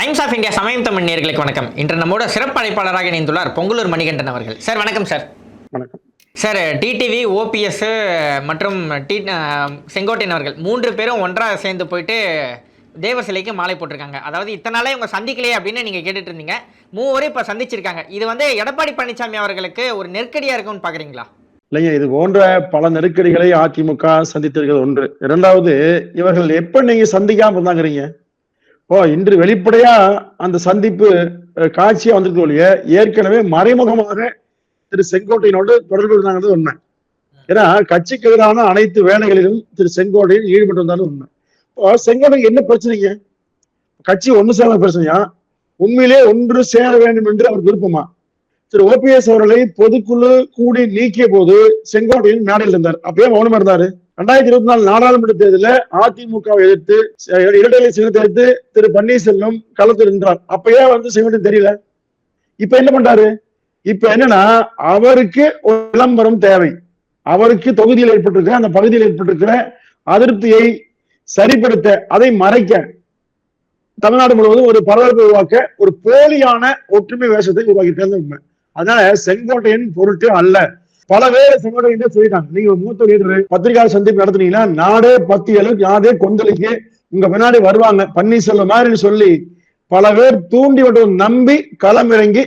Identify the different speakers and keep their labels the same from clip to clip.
Speaker 1: Times of India சமயம் தமிழ் நேர்களுக்கு வணக்கம். இன்று நம்மோட சிறப்பு அழைப்பாளராக இணைந்துள்ளார் பொங்கலூர் மணிகண்டன் அவர்கள். சார் வணக்கம் சார்
Speaker 2: வணக்கம்.
Speaker 1: சார் டிடிவி ஓபிஎஸ் மற்றும் டி செங்கோட்டையன் அவர்கள் மூன்று பேரும் ஒன்றாக சேர்ந்து போயிட்டு தேவர் சிலைக்கு மாலை போட்டிருக்காங்க. அதாவது இத்தனை நாளே இவங்க சந்திக்கலையே அப்படின்னு நீங்கள் கேட்டுட்டு இருந்தீங்க. மூவரும் இப்போ சந்திச்சிருக்காங்க. இது வந்து எடப்பாடி பழனிசாமி அவர்களுக்கு ஒரு நெருக்கடியாக இருக்கும்னு பார்க்குறீங்களா
Speaker 2: இல்லைங்க இது போன்ற பல நெருக்கடிகளை அதிமுக சந்தித்திருக்கிறது ஒன்று. இரண்டாவது இவர்கள் எப்ப நீங்க சந்திக்காம இருந்தாங்கிறீங்க? ஓ இன்று வெளிப்படையா அந்த சந்திப்பு காட்சியா வந்திருக்கு ஒழிய ஏற்கனவே மறைமுகமாக திரு செங்கோட்டையினோடு தொடர்பு இருந்தாங்கிறது உண்மை. ஏன்னா கட்சிக்கு எதிரான அனைத்து வேலைகளிலும் திரு செங்கோட்டையில் ஈடுபட்டு வந்தாலும் உண்மை. இப்போ செங்கோட்டை என்ன பிரச்சனைங்க? கட்சி ஒன்று சேர பிரச்சனையா? உண்மையிலே ஒன்று சேர வேண்டும் என்று அவர் விருப்பமா? திரு ஓபிஎஸ் அவர்களை பொதுக்குழு கூடி நீக்கிய போது செங்கோட்டையன் மேடையில் இருந்தார். அப்பயே மௌனமா இருந்தாரு. ரெண்டாயிரத்தி இருபத்தி நாலு நாடாளுமன்ற தேர்தலில் அதிமுகவை எதிர்த்து அஹ், இரட்டை சின்னத்தை எதிர்த்து திரு பன்னீர்செல்வம் களத்தில் நின்றார். அப்பயே வந்து செங்கோட்டையன் தெரியல? இப்ப என்ன பண்றாரு? இப்ப என்னன்னா அவருக்கு ஒரு விளம்பரம் தேவை. அவருக்கு தொகுதியில் ஏற்பட்டிருக்கிற அந்த பகுதியில் ஏற்பட்டிருக்கிற அதிருப்தியை சரிப்படுத்த அதை மறைக்க தமிழ்நாடு முழுவதும் ஒரு பரபரப்பை உருவாக்க ஒரு போலியான ஒற்றுமை வேஷத்தை உருவாக்கி உண்மை அதனால செங்கோட்டையின் பொருட்டு அல்ல. பல பேர் செங்கோட்டையன் சொல்லிட்டாங்க. நீங்க மூத்த லீடர் பத்திரிகையாளர் சந்திப்பு நடத்துனீங்கன்னா நாடே பத்தியலு நாடே கொந்தளிக்கு உங்க பின்னாடி வருவாங்க. பன்னீர்செல்வம் மாதிரி சொல்லி பல பேர் தூண்டி விட்டு நம்பி களமிறங்கி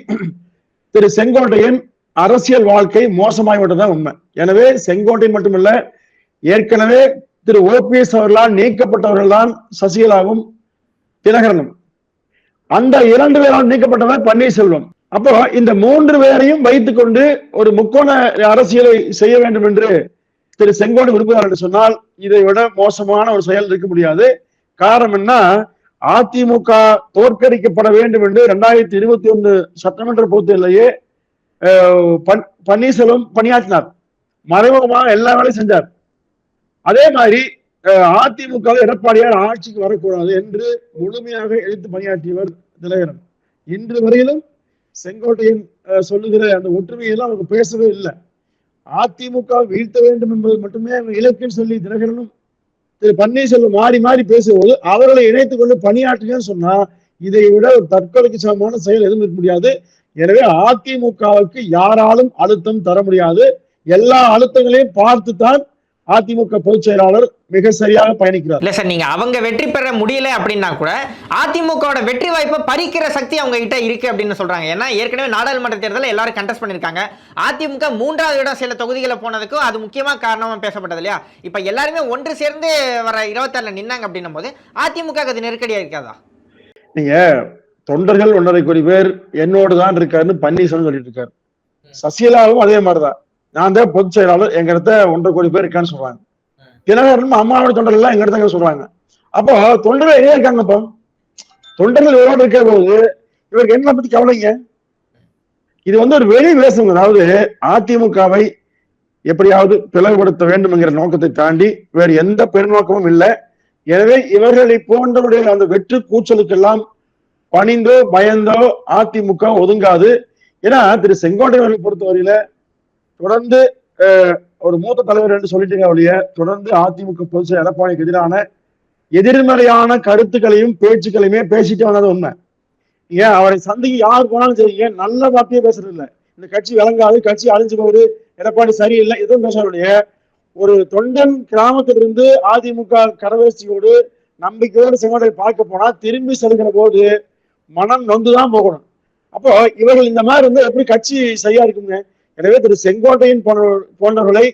Speaker 2: திரு செங்கோட்டையன் அரசியல் வாழ்க்கை மோசமாகி விட்டதான் உண்மை. எனவே செங்கோட்டையன் மட்டுமல்ல ஏற்கனவே திரு ஓபிஎஸ் அவர்களால் நீக்கப்பட்டவர்கள் தான் சசிகலாவும் தினகரனும். அந்த இரண்டு பேரால் நீக்கப்பட்டவர் பன்னீர்செல்வம். அப்போ இந்த மூன்று பேரையும் வைத்துக் கொண்டு ஒரு முக்கோண அரசியலை செய்ய வேண்டும் என்று திரு செங்கோடு விரும்புகிறார் என்று சொன்னால் இதை விட மோசமான ஒரு செயல் இருக்க முடியாது. காரணம் என்ன? அதிமுக தோற்கடிக்கப்பட வேண்டும் என்று இரண்டாயிரத்தி இருபத்தி ஒன்று சட்டமன்ற பொறுத்தவரையிலேயே பன்னீர்செல்வம் பணியாற்றினார். மறைமுகமாக எல்லா வேலையும் செஞ்சார். அதே மாதிரி அதிமுக எடப்பாடியார் ஆட்சிக்கு வரக்கூடாது என்று முழுமையாக எழுத்து பணியாற்றியவர் திலகரன். இன்று வரையிலும் செங்கோட்டையன் சொல்லுகிற அந்த ஒற்றுமையெல்லாம் அவங்க பேசவே இல்லை. அதிமுக வீழ்த்த வேண்டும் என்பது மட்டுமே அவங்க இலக்குன்னு சொல்லி தினகரனும் திரு பன்னீர்செல்வம் மாறி மாறி பேசும்போது அவர்களை இணைத்துக் கொண்டு பணியாற்றுங்கன்னு சொன்னா இதை விட ஒரு தற்கொலைக்கு சமமான செயல் எதுவும் இருக்க முடியாது. எனவே அதிமுகவுக்கு யாராலும் அழுத்தம் தர முடியாது. எல்லா அழுத்தங்களையும் பார்த்துத்தான் அதிமுக பொதுச் செயலாளர் மிக சரியாக பயணிக்கிறார்.
Speaker 1: இல்லை சார் நீங்கள் அவங்க வெற்றி பெற முடியல அப்படின்னா கூட அதிமுகவோட வெற்றி வாய்ப்பை பறிக்கிற சக்தி அவங்க கிட்ட இருக்கு அப்படின்னு சொல்றாங்க. ஏன்னா ஏற்கனவே நாடாளுமன்ற தேர்தலில் எல்லாரும் கண்டெஸ்ட் பண்ணியிருக்காங்க. அதிமுக மூன்றாவது இடம் சில தொகுதிகளை போனதுக்கும் அது முக்கியமாக காரணமாக பேசப்பட்டது இல்லையா? இப்போ எல்லாருமே ஒன்று சேர்ந்து வர இருபத்தாறுல நின்னாங்க அப்படின்னும் போது அதிமுக அது நெருக்கடியாக இருக்காதா?
Speaker 2: நீங்க தொண்டர்கள் ஒன்றரை கோடி பேர் என்னோடு தான் இருக்காருன்னு பன்னீர்செல்வம் சொல்லிட்டு இருக்காரு. சசிகலாவும் அதே மாதிரிதான். நான் தான் பொதுச் செயலாளர் எங்க இடத்த ஒன்றரை கோடி பேர் இருக்கான்னு சொல்றாங்க. தினகரனும் அம்மாவோட தொண்டர்கள் எல்லாம் எங்க இடத்த சொல்றாங்க. அப்போ தொண்டர்கள் எங்கே இருக்காங்க இப்போ? தொண்டர்கள் இவரோட இருக்கிற போது இவருக்கு என்ன பத்தி கவலைங்க? இது வந்து ஒரு வெளி வேசம் அதாவது அதிமுகவை எப்படியாவது பிளவுபடுத்த வேண்டும் என்கிற நோக்கத்தை தாண்டி வேறு எந்த பெருநோக்கமும் இல்லை. எனவே இவர்களை போன்றவருடைய அந்த வெற்று கூச்சலுக்கெல்லாம் பணிந்தோ பயந்தோ அதிமுக ஒதுங்காது. ஏன்னா திரு செங்கோட்டையன் பொறுத்தவரையில தொடர்ந்து ஒரு மூத்த தலைவர் என்று சொல்லிட்டீங்க ஒழிய தொடர்ந்து அதிமுக பொதுச் எடப்பாடிக்கு எதிரான எதிர்மறையான கருத்துக்களையும் பேச்சுக்களையுமே பேசிட்டு வந்தது உண்மை. ஏன்? அவரை சந்திக்க யார் போனாலும் சரிங்க நல்ல வார்த்தையே பேசுறது இல்ல இந்த கட்சி விளங்காது கட்சி அழிஞ்சு போகுது எடப்பாடி சரியில்லை எதுவும் பேசுறதுடைய ஒரு தொண்டன் கிராமத்திலிருந்து அதிமுக கரவேசியோடு நம்பிக்கையோடு செங்கோட்டை பார்க்க போனா திரும்பி செலுகிற போது மனம் நொந்துதான் போகணும். அப்போ இவர்கள் இந்த மாதிரி இருந்தால் எப்படி கட்சி சரியா இருக்குங்க எனவே திரு செங்கோட்டையின் போன்றவர்களை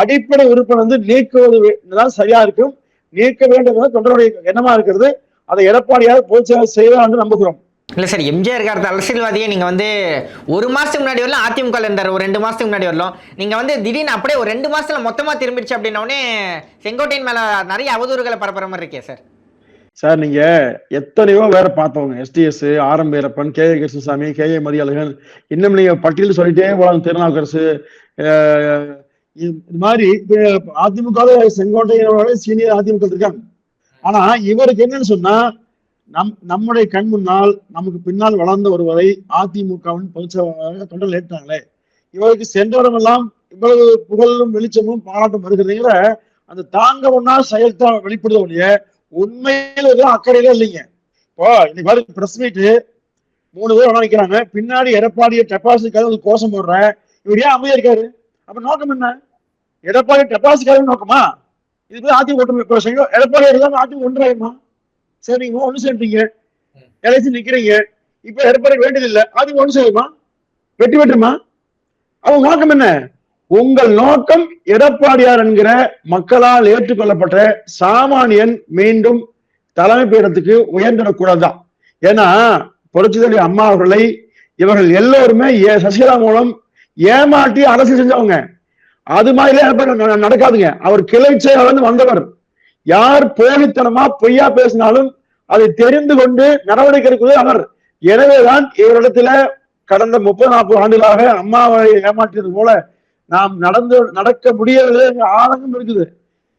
Speaker 2: அடிப்படை உறுப்பினர் வந்து நீக்குவது தான் சரியா இருக்கும். நீக்க வேண்டும் என்பது தொண்டருடைய எண்ணமா இருக்கிறது. அதை எடப்பாடியார் பொதுச்செயலாளர் செய்வார் என்று நம்புகிறோம்.
Speaker 1: இல்லை சார் எம்ஜிஆர் காலத்து அரசியல்வாதியை நீங்கள் வந்து ஒரு மாதத்துக்கு முன்னாடி வரலாம் அதிமுக இருந்தார் ஒரு ரெண்டு மாதத்துக்கு முன்னாடி வரலாம். நீங்கள் வந்து திடீர்னு அப்படியே ஒரு ரெண்டு மாசத்துல மொத்தமாக திரும்பிடுச்சு அப்படின்னோடனே செங்கோட்டையின் மேலே நிறைய அவதூறுகளை பரப்புற மாதிரி இருக்கே சார்.
Speaker 2: சார் நீங்க எத்தனையோ வேற பார்த்தவங்க SDS R M Veerappan K A Krishnasamy K A Mathiyazhagan இன்னும் நீங்க பட்டியல் சொல்லிட்டே போலாம் திருநாவுக்கரசு இது மாதிரி அதிமுக செங்கோட்டையோட சீனியர் அதிமுக இருக்காங்க. ஆனா இவருக்கு என்னன்னு சொன்னா நம் நம்முடைய கண் முன்னால் நமக்கு பின்னால் வளர்ந்து வருவதை அதிமுகவின் பொதுச்செயலாளராக தொண்டர் ஏற்றாங்களே. இவருக்கு சென்றவரெல்லாம் இவ்வளவு புகழும் வெளிச்சமும் பாராட்டும் வருகிறதுங்கிற அந்த தாங்க ஒன்னா செயல்தான் வெளிப்படுத்த ஒழிய உண்மையில எதுவும் அக்கறையில இல்லைங்க. இப்போ இன்னைக்கு பாருங்க பிரஸ் மீட்டு மூணு பேர் நினைக்கிறாங்க பின்னாடி எடப்பாடியை டெபாசிட்காக கோஷம் போடுறேன் இவர் ஏன் அமைதியா இருக்காரு? அப்ப நோக்கம் என்ன? எடப்பாடி டெபாசிட்காக நோக்கமா? இது போய் அதிமுக ஒற்றுமை எடப்பாடி இருந்தாலும் அதிமுக ஒன்றாயிருமா? சரி நீங்க ஒண்ணு சேர்ந்துட்டீங்க. எலெக்ஷன் நிக்கிறீங்க. இப்ப எடப்பாடி வேண்டியது இல்லை அதிமுக ஒண்ணு செய்யுமா வெட்டி வெட்டுமா அவங்க நோக்கம் என்ன? உங்கள் நோக்கம் எடப்பாடியார் என்கிற மக்களால் ஏற்றுக்கொள்ளப்பட்ட சாமானியன் மீண்டும் தலைமை பீடத்துக்கு உயர்ந்திடக்கூடாதுதான். ஏன்னா புரட்சித்தலைவி அம்மா அவர்களை இவர்கள் எல்லோருமே ஏ- சசிகலா மூலம் ஏமாற்றி அரசு செஞ்சவங்க. அது மாதிரிலாம் ந- நடக்காதுங்க. அவர் கிளை செயலாளர் வந்தவர். யார் போலித்தனமா பொய்யா பேசினாலும் அதை தெரிந்து கொண்டு நடவடிக்கை எடுப்பது அவர். எனவேதான் இவரிடத்துல கடந்த முப்பது நாற்பது ஆண்டுகளாக அம்மாவை ஏமாற்றியது போல நாம் நடந்து நடக்க முடியவில்லை ஆதங்கம் இருக்குது.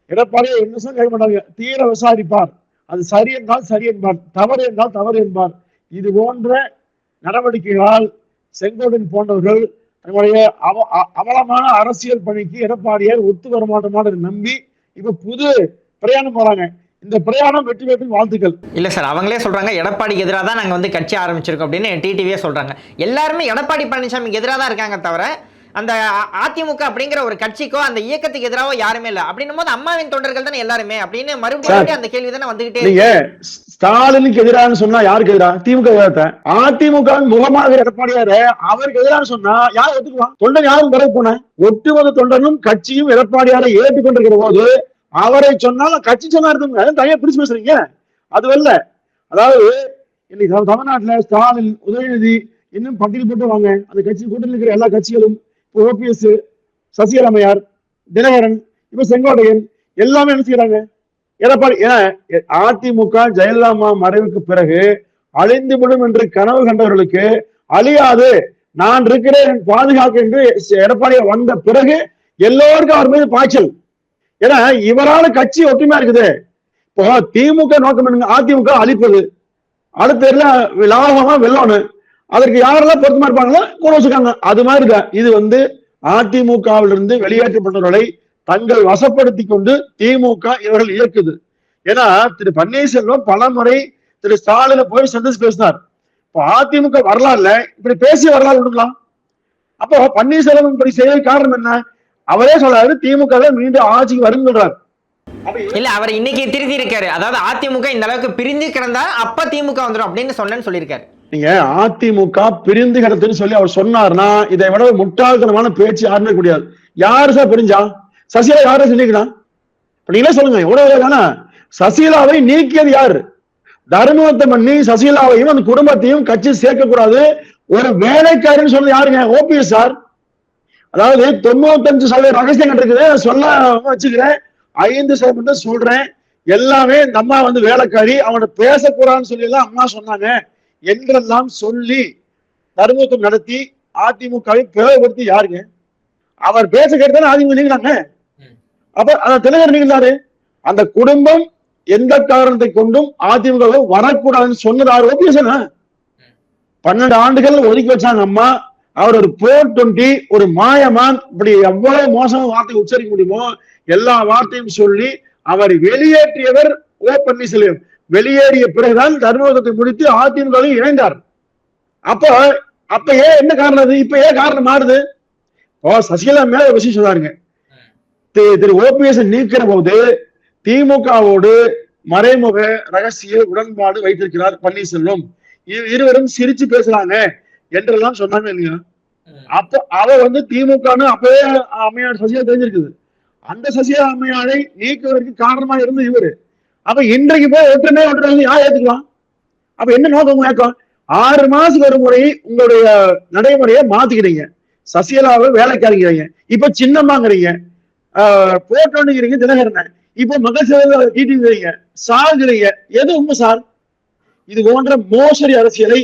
Speaker 2: எடப்பாடியை என்ன கேட்க மாட்டாங்க தீர விசாரிப்பார். அது சரி என்றால் சரி என்பார். தவறு என்றால் தவறு என்பார். இது போன்ற நடவடிக்கைகளால் செங்கோடன் போன்றவர்கள் தங்களுடைய அவ அ- அவலமான அரசியல் பணிக்கு எடப்பாடியார் ஒத்து வரமாட்டமான நம்பி இப்ப புது பிரயாணம் போறாங்க. இந்த பிரயாணம் வெற்றி பெற்று வாழ்த்துக்கள்.
Speaker 1: இல்ல சார் அவங்களே சொல்றாங்க எடப்பாடிக்கு எதிராக தான் நாங்க வந்து கட்சி ஆரம்பிச்சிருக்கோம் அப்படின்னு டிடிவியே சொல்றாங்க. எல்லாருமே எடப்பாடி பழனிசாமிக்கு எதிராக தான் இருக்காங்க தவிர அந்த அதிமுக அப்படிங்கிற ஒரு கட்சிக்கோ அந்த இயக்கத்துக்கு எதிராக யாருமே இல்ல. அப்படின்னும் போது அம்மாவின் தொண்டர்கள் தானே எல்லாருமே? அப்படின்னு மறுபடியும் அந்த கேள்வி தானே வந்துகிட்டே இருக்கு.
Speaker 2: ஸ்டாலினுக்கு எதிரான சொன்னா யாருக்கு எதிரா? திமுக எதிராக அதிமுக முகமாக எடப்பாடியாரு அவருக்கு எதிரான சொன்னா யார் ஒத்துக்குவான் தொண்டன் யாரும் குறை போன? ஒட்டுமொத்த தொண்டனும் கட்சியும் எடப்பாடியாரை ஏற்றுக்கொண்டிருக்கிற போது அவரை சொன்னாலும் கட்சி சொன்னா இருக்குங்க. தனியா பிடிச்சு பேசுறீங்க. அது அல்ல அதாவது இன்னைக்கு தமிழ்நாட்டுல ஸ்டாலின் உதயநிதி இன்னும் பட்டியல் போட்டு வாங்க. அந்த கட்சி கூட்டத்தில் இருக்கிற எல்லா கட்சிகளும் ஓபிஎஸ் சசிகலாமையார் தினகரன் இப்ப செங்கோட்டையன் எல்லாமே என்ன செய்யறாங்க? எடப்பாடி ஏன்னா அதிமுக ஜெயலலிதா மறைவுக்கு பிறகு அழிந்து விடும் என்று கனவு கண்டவர்களுக்கு அழியாது. நான் இருக்கிறேன் பாதுகாக்க என்று எடப்பாடி வந்த பிறகு எல்லோருக்கும் அவர் மீது பாய்ச்சல். ஏன்னா இவரால கட்சி ஒற்றுமையா இருக்குது. இப்போ திமுக நோக்கம் என்னங்க? அதிமுக அழிப்பது. அடுத்த லாபமா வெள்ளோன்னு அதற்கு யாரெல்லாம் பொருத்தமா இருப்பாங்களோ கூட வச்சுக்காங்க அது மாதிரி தான் இது வந்து அதிமுகவிலிருந்து வெளியேற்றப்பட்டவர்களை தங்கள் வசப்படுத்தி கொண்டு திமுக இவர்கள் இயக்குது. ஏன்னா திரு பன்னீர்செல்வம் பல முறை திரு ஸ்டாலின போய் சந்திச்சு பேசினார். இப்போ அதிமுக வரலாறுல இப்படி பேசிய வரலாறு விடுக்கலாம் அப்போ பன்னீர்செல்வம் இப்படி செய்ய காரணம் என்ன? அவரே சொல்றாரு திமுக மீண்டும் ஆட்சிக்கு வரும் சொல்றாரு
Speaker 1: இல்ல அவர் இன்னைக்கு திருத்தி இருக்காரு அதாவது அதிமுக இந்த அளவுக்கு பிரிஞ்சு கிடந்தா அப்ப திமுக வந்துடும் அப்படின்னு சொன்னேன்னு சொல்லியிருக்காரு.
Speaker 2: நீங்க அதிமுக பிரிந்து கிடத்துன்னு சொல்லி அவர் சொன்னார்னா இதை விட முட்டாள்தனமான பேச்சு யாருமே கூடாது யாரு சார் பிரிஞ்சா? சசிகலா யாரை சொல்லிக்கலாம் நீங்களே சொல்லுங்க எவ்வளவு தானே சசிகலாவை நீக்கியது யாரு? தர்மத்தை பண்ணி சசிகலாவையும் அந்த குடும்பத்தையும் கட்சி சேர்க்க கூடாது ஒரு வேலைக்காரன்னு சொன்னது யாருங்க? OPS sir. அதாவது தொண்ணூத்தஞ்சு சதவீத ரகசியம் இருக்குது சொல்ல வச்சுக்கிறேன். ஐந்து சதவீதம் சொல்றேன். எல்லாமே இந்த அம்மா வந்து வேலைக்காரி. அவனை பேசக்கூடாதுன்னு சொல்லி எல்லாம் அம்மா சொன்னாங்க. என்றெல்லாம் சொல்லி தர்மத்துவம் நடத்தி அதிமுகவை பிளவுபடுத்தி யாருங்க? அவர் பேச கேட்டு அதிமுக நீங்கினாங்க அப்ப அந்த தலைவர் நீங்கினாரு அந்த குடும்பம் எந்த காரணத்தை கொண்டும் அதிமுக வரக்கூடாதுன்னு சொன்னது ஆறு ஓபிஎஸ் பன்னெண்டு ஆண்டுகள் ஒதுக்கி வச்சாங்க அம்மா. அவர் ஒரு போர் டுவெண்ட்டி ஒரு மாயமான். இப்படி எவ்வளவு மோசமான வார்த்தை உச்சரிக்க முடியுமோ? எல்லா வார்த்தையும் சொல்லி அவர் வெளியேற்றியவர் ஓ பன்னீர்செல்வம். வெளியேறிய பிறகுதான் தர்மபுரத்தை முடித்து அதிமுகவில் இணைந்தார். அப்ப அப்ப ஏன் என்ன காரணம் அது? இப்ப ஏன் காரணம் மாறுது? ஓ சசிகலா மேல விஷயம் சொன்னாருங்க. திரு- ஓபிஎஸ் நீக்கிற போது திமுகவோடு மறைமுக ரகசிய உடன்பாடு வைத்திருக்கிறார் பன்னீர்செல்வம். இருவரும் சிரிச்சு பேசுறாங்க என்றெல்லாம் சொன்னாங்க இல்லையா? அப்ப அவ வந்து திமுகன்னு அப்பவே அம்மையார் சசிகலா தெரிஞ்சிருக்குது. அந்த சசிகலா அம்மையாரை நீக்குவதற்கு காரணமா இருந்து இவரு. அப்ப இன்றைக்கு போய் ஒற்றுமை ஒற்றுமை யார் ஏத்துக்கலாம்? அப்ப என்ன நோக்கம் நோக்கம் ஆறு மாசத்துக்கு ஒரு முறை உங்களுடைய நடைமுறையை மாத்திக்கிறீங்க சசிகலாவை வேலைக்காரிங்கிறீங்க. இப்ப சின்னம்மாங்கிறீங்க. போட்டோன்னுங்கிறீங்க தினகரனை. இப்ப மகள் சேவை ஈட்டிங்கிறீங்க சாகுறீங்க எது உண்மை சார்? இது போன்ற மோசடி அரசியலை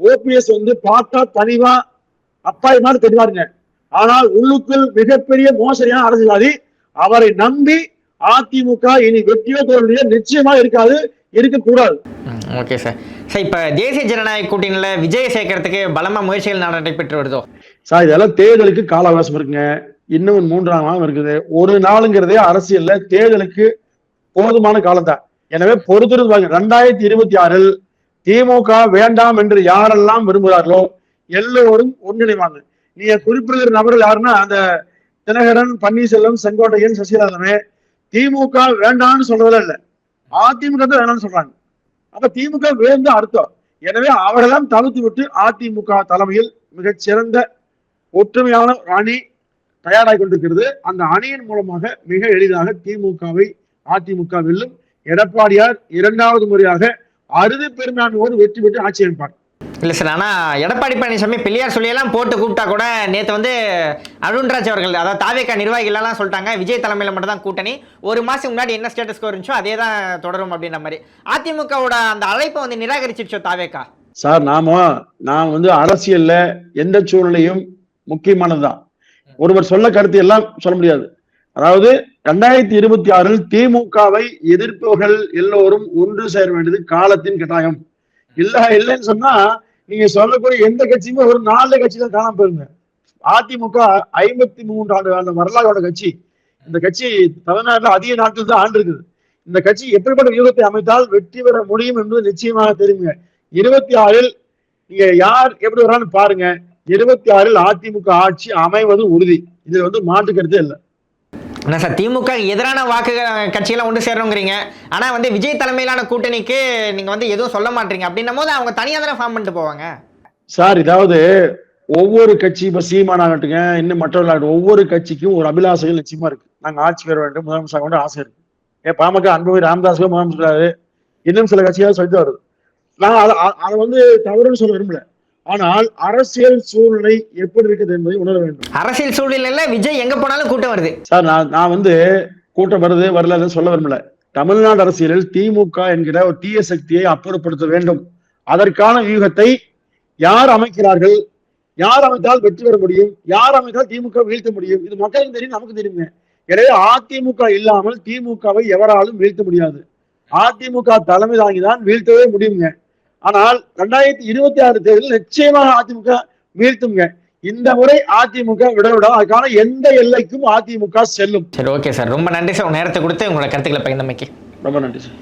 Speaker 2: ஓபிஎஸ் வந்து பார்த்தா தனிவா அப்பாய் மாதிரி தெரிவாருங்க. ஆனால் உள்ளுக்குள் மிகப்பெரிய மோசடியான அரசியல்வாதி அவரை நம்பி அதிமுக இனி வெற்றியோ தோல்வியோ நிச்சயமா இருக்காது இருக்கக்கூடாது.
Speaker 1: Okay sir. சார் இப்ப தேசிய ஜனநாயக கூட்டணியில விஜய் சேர்க்கறதுக்கு பலமா முயற்சிகள் நடைபெற்று வருதோ?
Speaker 2: சார் இதெல்லாம் தேர்தலுக்கு கால அவகாசம் இருக்குங்க. இன்னும் மூன்றாம் நாள் இருக்குது. ஒரு நாளுங்கிறதே அரசியல்ல தேர்தலுக்கு போதுமான காலம் தான் எனவே பொறுத்திருந்து ரெண்டாயிரத்தி இருபத்தி ஆறில் திமுக வேண்டாம் என்று யாரெல்லாம் விரும்புகிறார்களோ எல்லோரும் ஒன்றிணைவாங்க. நீங்க குறிப்பிடுகிற நபர்கள் யாருன்னா அந்த தினகரன் பன்னீர்செல்வம் செங்கோட்டையன் சசிகலாதனே திமுக வேண்டாம்னு சொல்றதுல இல்ல. அதிமுக தான் வேணாம்னு சொல்றாங்க. அப்ப திமுக வேந்து அர்த்தம் எனவே அவரெல்லாம் தவிர்த்து விட்டு அதிமுக தலைமையில் மிகச்சிறந்த ஒற்றுமையான அணி தயாராகி கொண்டிருக்கிறது. அந்த அணியின் மூலமாக மிக எளிதாக திமுகவை அதிமுக வெல்லும் எடப்பாடியார் இரண்டாவது முறையாக அறுதி பெரும்பான்மையோடு வெற்றி பெற்று ஆட்சி அமைப்பார்.
Speaker 1: இல்லை சார் ஆனால் எடப்பாடி பழனிசாமி பிள்ளையார் சொல்லியெல்லாம் போட்டு கூப்பிட்டா கூட நேற்று வந்து அருண்ராஜ் அவர்கள் அதாவது தாவேக்கா நிர்வாகிகளெல்லாம் சொல்லிட்டாங்க விஜய் தலைமையில் மட்டும் தான் கூட்டணி. ஒரு மாதம் முன்னாடி என்ன ஸ்டேட்டஸ் இருந்துச்சோ அதே தான் தொடரும் அப்படின்ற மாதிரி. அதிமுகவோட அந்த அழைப்பை வந்து நிராகரிச்சிருச்சோ தாவேக்கா?
Speaker 2: சார் நாம நாம் வந்து அரசியல்ல எந்த சூழ்நிலையும் முக்கியமானதுதான். ஒருவர் சொல்ல கருத்து எல்லாம் சொல்ல முடியாது. அதாவது ரெண்டாயிரத்தி இருபத்தி ஆறில் திமுகவை எதிர்ப்பவர்கள் எல்லோரும் ஒன்று சேர வேண்டியது காலத்தின் கட்டாயம். இல்ல இல்லைன்னு சொன்னா நீங்க சொல்லக்கூடிய எந்த கட்சியுமே ஒரு நாலு கட்சி தான் காணாம போயிருங்க. அதிமுக ஐம்பத்தி மூன்று ஆண்டு அந்த வரலாறோட கட்சி. இந்த கட்சி தமிழ்நாட்டில் அதிக நாட்கள் தான் ஆண்டு இருக்குது. இந்த கட்சி எப்படிப்பட்ட வியூகத்தை அமைத்தால் வெற்றி பெற முடியும் என்பது நிச்சயமாக தெரியுங்க. இருபத்தி ஆறில் நீங்க யார் எப்படி வரான்னு பாருங்க. இருபத்தி ஆறில் அதிமுக ஆட்சி அமைவது உறுதி. இதுல வந்து மாற்று கருத்தே இல்லை.
Speaker 1: என்ன சார் திமுக எதிரான வாக்கு கட்சியெல்லாம் ஒன்று சேரணுங்கிறீங்க ஆனால் வந்து விஜய் தலைமையிலான கூட்டணிக்கு நீங்கள் வந்து எதுவும் சொல்ல மாட்டீங்க. அப்படின்னும் போது அவங்க தனியாக தானே ஃபார்ம் பண்ணிட்டு போவாங்க?
Speaker 2: சார் இதாவது ஒவ்வொரு கட்சி இப்போ சீமான் ஆகட்டுங்க இன்னும் மற்றவர்களாகட்டும் ஒவ்வொரு கட்சிக்கும் ஒரு அபிலாசைகள் நிச்சயமா இருக்கு. நாங்கள் ஆட்சி பெற வேண்டும் முதலமைச்சர் வேண்டும் ஆசை இருக்கு. ஏன் பாமக அன்புமணி ராமதாஸ்க்கு முதலமைச்சர் இன்னும் சில கட்சியாக சொல்லிட்டு வருது. நான் அதை அதை வந்து தவறுன்னு சொல்ல விரும்பல. ஆனால் அரசியல் சூழ்நிலை எப்படி இருக்குது என்பதை உணர வேண்டும்.
Speaker 1: அரசியல் சூழ்நிலையில் விஜய் எங்கே போனாலும் கூட்டம் வருது.
Speaker 2: சார் நான் நான் வந்து கூட்டம் வருது வரல சொல்ல விரும்பல. தமிழ்நாடு அரசியலில் திமுக என்கிற ஒரு தீய சக்தியை அப்புறப்படுத்த வேண்டும். அதற்கான வியூகத்தை யார் அமைக்கிறார்கள்? யார் அமைத்தால் வெற்றி பெற முடியும்? யார் அமைத்தால் திமுக வீழ்த்த முடியும்? இது மக்களுக்கு தெரியும் நமக்கு தெரியுங்க எனவே அதிமுக இல்லாமல் திமுகவை எவராலும் வீழ்த்த முடியாது. அதிமுக தலைமை தாங்கிதான் வீழ்த்தவே முடியுங்க. ஆனால் ரெண்டாயிரத்தி இருபத்தி ஆறு தேர்தலில் நிச்சயமாக அதிமுக வீழ்த்துங்க இந்த முறை அதிமுக விட விட அதுக்கான எந்த எல்லைக்கும் அதிமுக செல்லும்.
Speaker 1: சரி ஓகே சார் ரொம்ப நன்றி சார் உங்க நேரத்தை கொடுத்து உங்களோட கருத்துக்களை பகிர்ந்தமைக்கு.
Speaker 2: ரொம்ப நன்றி சார்